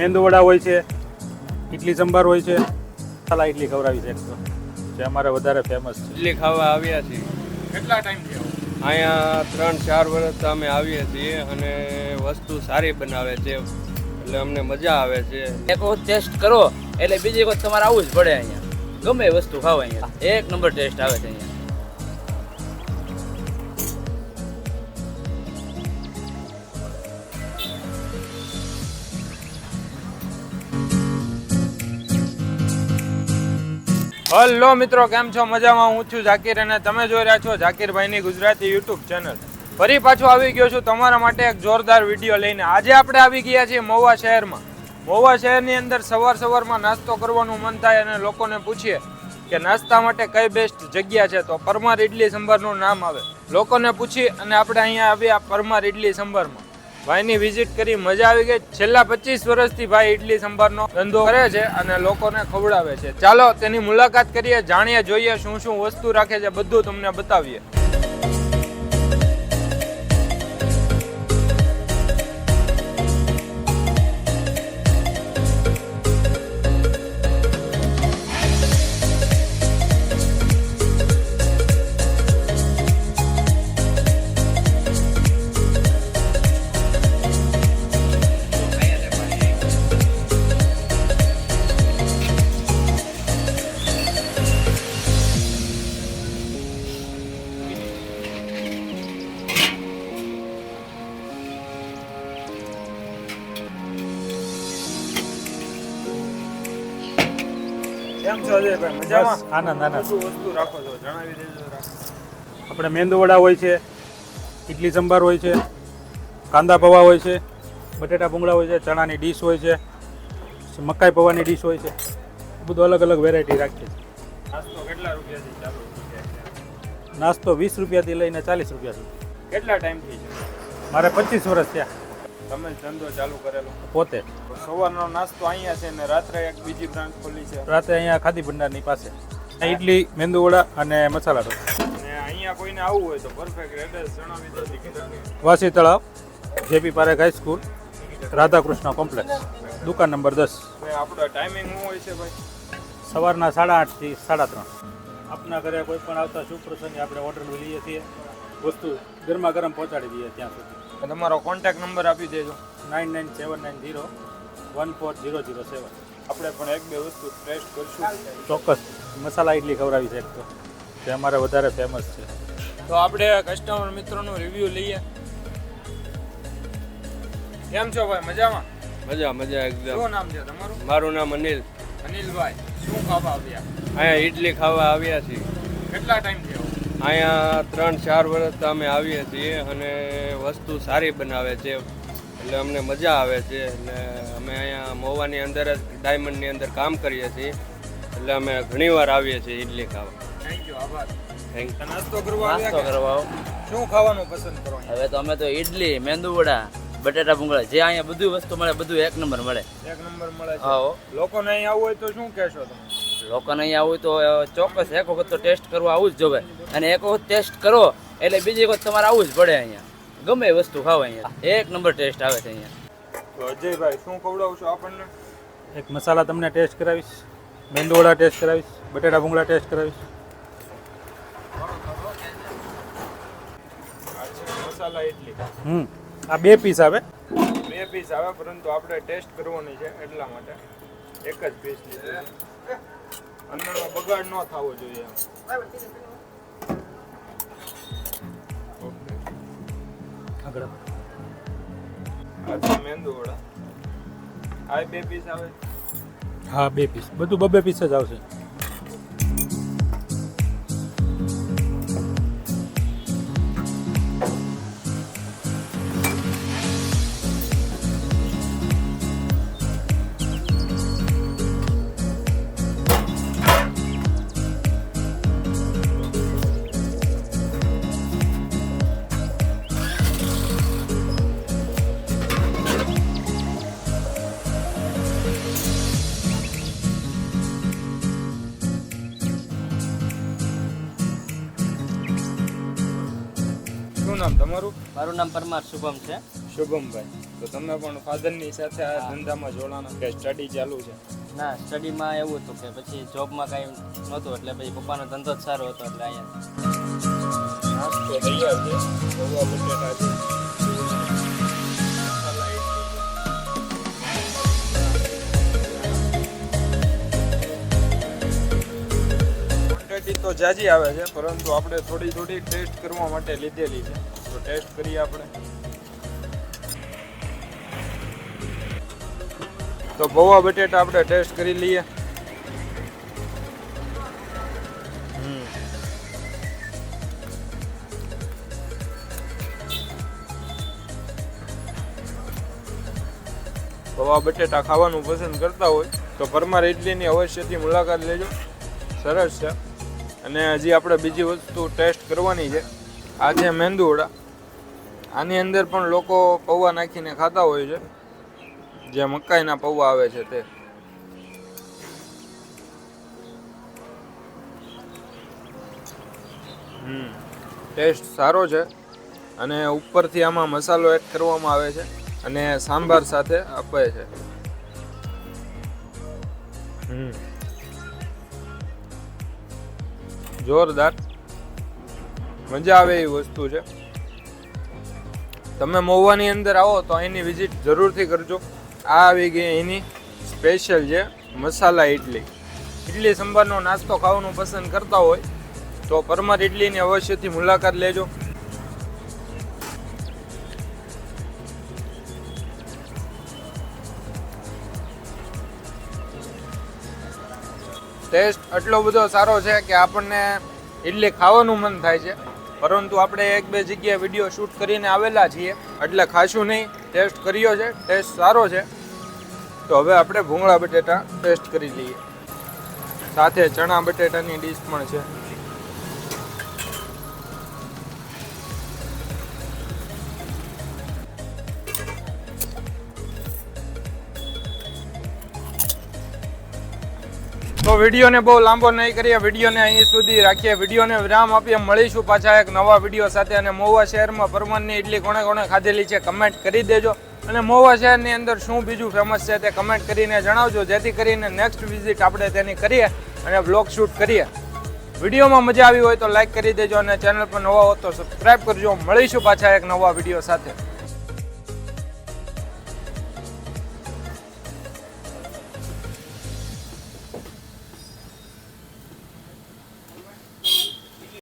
મેંદુવડા હોય છે ઇડલી સંભાર હોય છે મસાલા ઇડલી ખવડાવી છે તો. જે અમારે વધારે ફેમસ છે. ઇડલી ખાવા આવ્યા છીએ. કેટલા ટાઈમ થયો અહીંયા ત્રણ ચાર વર્ષ અમે આવીએ છીએ અને વસ્તુ સારી બનાવે છે. એટલે અમને મજા આવે છે. એક વખત ટેસ્ટ કરો એટલે બીજી વખત તમારે આવવું જ પડે અહીંયા. ગમે વસ્તુ ખાવ અહીંયા. એક નંબર ટેસ્ટ આવે છે અહીંયા. હલો મિત્રો, કેમ છો? મજામાં, હું છું ઝાકીર અને તમે જોઈ રહ્યા છો ઝાકીરભાઈની ગુજરાતી યુટ્યુબ ચેનલ. ફરી પાછો આવી ગયો છું તમારા માટે એક જોરદાર વીડિયો લઈને. આજે આપણે આવી ગયા છીએ મહુવા શહેરમાં. મહુવા શહેરની અંદર સવાર સવારમાં નાસ્તો કરવાનું મન થાય અને લોકોને પૂછીએ કે નાસ્તા માટે કઈ બેસ્ટ જગ્યા છે? તો પરમાર ઇડલી સંભારનું નામ આવે. લોકોને પૂછી અને આપણે અહીંયા આવ્યા પરમાર ઇડલી સંભારમાં. ભાઈની વિઝિટ કરી મજા આવી ગઈ. છેલ્લા પચીસ વર્ષથી ભાઈ ઇડલી સંભારનો ધંધો કરે છે અને લોકોને ખવડાવે છે. ચાલો તેની મુલાકાત કરીએ, જાણીએ, જોઈએ શું શું વસ્તુ રાખે છે, બધું તમને બતાવીએ. કેમ છો અજયભાઈ મજામાં? આનંદ, આનંદ. શું વસ્તુ રાખો છો જણાવી દેજો આપણે મેંદુવડા હોય છે ઇડલી સંભાર હોય છે કાંદા પૌવા હોય છે બટેટા ભૂંગળા હોય છે ચણાની ડીશ હોય છે મકાઈ પૌવાની ડીશ હોય છે. બધું અલગ અલગ વેરાયટી રાખીએ છીએ. નાસ્તો કેટલા રૂપિયાથી ચાલુ નાસ્તો વીસ રૂપિયાથી લઈને ચાલીસ રૂપિયા સુધી. કેટલા ટાઈમથી છે? મારે પચીસ વર્ષ થયા. તમે ધંધો ચાલુ કરેલો. પોતે? સવારનો નાસ્તો અહીંયા છે ને રાત્રે એક બીજી બ્રાન્ચ ખોલી છે. રાત્રે અહીંયા ખાદી ભંડારની પાસે. ઇડલી મેંદુવડા અને મસાલા ઢોસા. અહીંયા કોઈને આવવું હોય તો પરફેક્ટ એડ્રેસ જણાવી દો ટિકિટની. વાસી તળાવ JP Parekh high school Radhakrishna complex દુકાન નંબર દસ. આપણો ટાઈમિંગ શું હોય છે ભાઈ? સવારના સાડા આઠથી સાડા ત્રણ. આપના ઘરે કોઈ પણ આવતા શુભ પ્રસંગે આપણે ઓર્ડર લઈએ છીએ. વસ્તુ ગરમા ગરમ પહોંચાડી દઈએ ત્યાં સુધી. તમારો કોન્ટેક્ટ નંબર આપી દેજો. Nine nine seven nine zero one four zero zero seven. આપણે પણ એક બે વસ્તુ ટેસ્ટ કરશું. ચોક્કસ. મસાલા ઇડલી ખવડાવી છે એક તો. જે અમારે વધારે ફેમસ છે. તો આપણે કસ્ટમર મિત્રોનું રિવ્યુ લઈએ. કેમ છો ભાઈ? મજામાં? મજા મજા એકદમ. શું નામ છે તમારું? મારું નામ અનિલ. અનિલભાઈ શું ખાવા આવ્યા? અહીંયા ઇડલી ખાવા આવ્યા છીએ. કેટલા ટાઈમ આવો અહીંયા ત્રણ ચાર વર્ષ અમે આવીએ છીએ અને વસ્તુ સારી બનાવે છે. એટલે અમને મજા આવે છે. એટલે અમે અહીંયા મોવાની અંદર જ ડાયમંડની અંદર કામ કરીએ છીએ. એટલે અમે ઘણીવાર આવીએ છીએ ઇડલી ખાવા. થેન્ક યુ આભાર. થેન્ક યુ નાસ્તો કરવા નાસ્તો કરવા. શું ખાવાનું પસંદ કરો હવે તો અમે તો ઇડલી મેંદુવડા બટેટા ભૂંગળા જે અહીંયા બધું વસ્તુ મળે બધું એક નંબર મળે. એક નંબર મળે હા લોકોને અહીં આવવું હોય તો શું કહેશો તમે? લોકોને અહીંયા આવું તો ચોક્કસ એક વખત તો ટેસ્ટ કરવા આવું જ જોવે. અને એક વખત ટેસ્ટ કરો એટલે બીજી વખત તમારે આવવું જ પડે અહીંયા. ગમે વસ્તુ ખાવ અહીંયા. એક નંબર ટેસ્ટ આવે છે અહીંયા. તો અજયભાઈ શું ખવડાવશો આપણને? એક મસાલા તમને ટેસ્ટ કરાવીશ મેંદુવડા ટેસ્ટ કરાવીશ બટેટા ભૂંગળા ટેસ્ટ કરાવીશ. મસાલા ઇડલી હમ આ બે પીસ આવે. બે પીસ આવે પરંતુ આપણે ટેસ્ટ કરવાની છે એટલા માટે. એક જ પીસ લીધું છે. અંદરનો બગાડ ન થવો જોઈએ આગળ આ મેંદુ વડા. આ બે પીસ આવે? હા બે પીસ બધું બબે પીસ જ આવશે. શું નામ તમારું? મારું નામ પરમાર શુભમ છે. શુભમભાઈ. તો તમે પણ ફાધરની સાથે આ ધંધામાં જોડાણા? કે સ્ટડી ચાલુ છે? ના સ્ટડીમાં એવું હતું કે પછી જોબમાં કાંઈ નહોતું એટલે પછી પપ્પાનો ધંધો જ સારો હતો એટલે અહીંયા. ક્વોન્ટિટી તો જાજી આવે છે, પરંતુ આપણે થોડી થોડી ટેસ્ટ કરવા માટે લીધેલી છે. તો ટેસ્ટ કરીએ આપણે. તો પૌવા બટેટા આપણે ટેસ્ટ કરી લઈએ. પૌવા બટેટા ખાવાનું પસંદ કરતા હોય તો પરમાર ઇડલીની અવશ્યથી મુલાકાત લેજો. સરસ છે. અને હજી આપણે બીજી વસ્તુ ટેસ્ટ કરવાની છે. આ છે મેંદુવડા. આની અંદર પણ લોકો પૌવા નાખીને ખાતા હોય છે. જે મકાઈના પૌવા આવે છે તે. ટેસ્ટ સારો છે. અને ઉપરથી આમાં મસાલો એડ કરવામાં આવે છે અને સાંભાર સાથે આપે છે. હમ. જોરદાર. મજા આવે એવી વસ્તુ છે. તમે મહુવાની અંદર આવો તો અહીંની વિઝિટ જરૂરથી કરજો. આ આવી ગઈ એની સ્પેશિયલ છે મસાલા ઇડલી ઇડલી સંભારનો નાસ્તો ખાવાનું પસંદ કરતા હોય તો પરમાર ઇડલીની અવશ્યથી મુલાકાત લેજો. ટેસ્ટ એટલો બધો સારો છે કે આપણને ઇડલી ખાવાનું મન થાય છે. પરંતુ આપણે એક બે જગ્યાએ વીડિયો શૂટ કરીને આવેલા છીએ, એટલે ખાશું નહીં ટેસ્ટ કર્યો છે ટેસ્ટ સારો છે. તો હવે આપણે ભૂંગળા બટેટા ટેસ્ટ કરી લઈએ. સાથે ચણા બટેટાની ડીશ પણ છે. વિડીયોને બહુ લાંબો નહીં કરીએ, વિડીયોને અહીં સુધી રાખીએ. વિડીયોને વિરામ આપીએ. મળીશું પાછા એક નવા વીડિયો સાથે. અને મહુવા શહેરમાં પરમાનની ઇડલી કોણે કોણે ખાધેલી છે કમેન્ટ કરી દેજો. અને મહુવા શહેરની અંદર શું બીજું ફેમસ છે તે કમેન્ટ કરીને જણાવજો. જેથી કરીને નેક્સ્ટ વિઝિટ આપણે તેની કરીએ અને બ્લોગ શૂટ કરીએ. વિડીયોમાં મજા આવી હોય તો લાઇક કરી દેજો અને ચેનલ પર નવા હો તો સબસ્ક્રાઈબ કરજો. મળીશું પાછા એક નવા વીડિયો સાથે.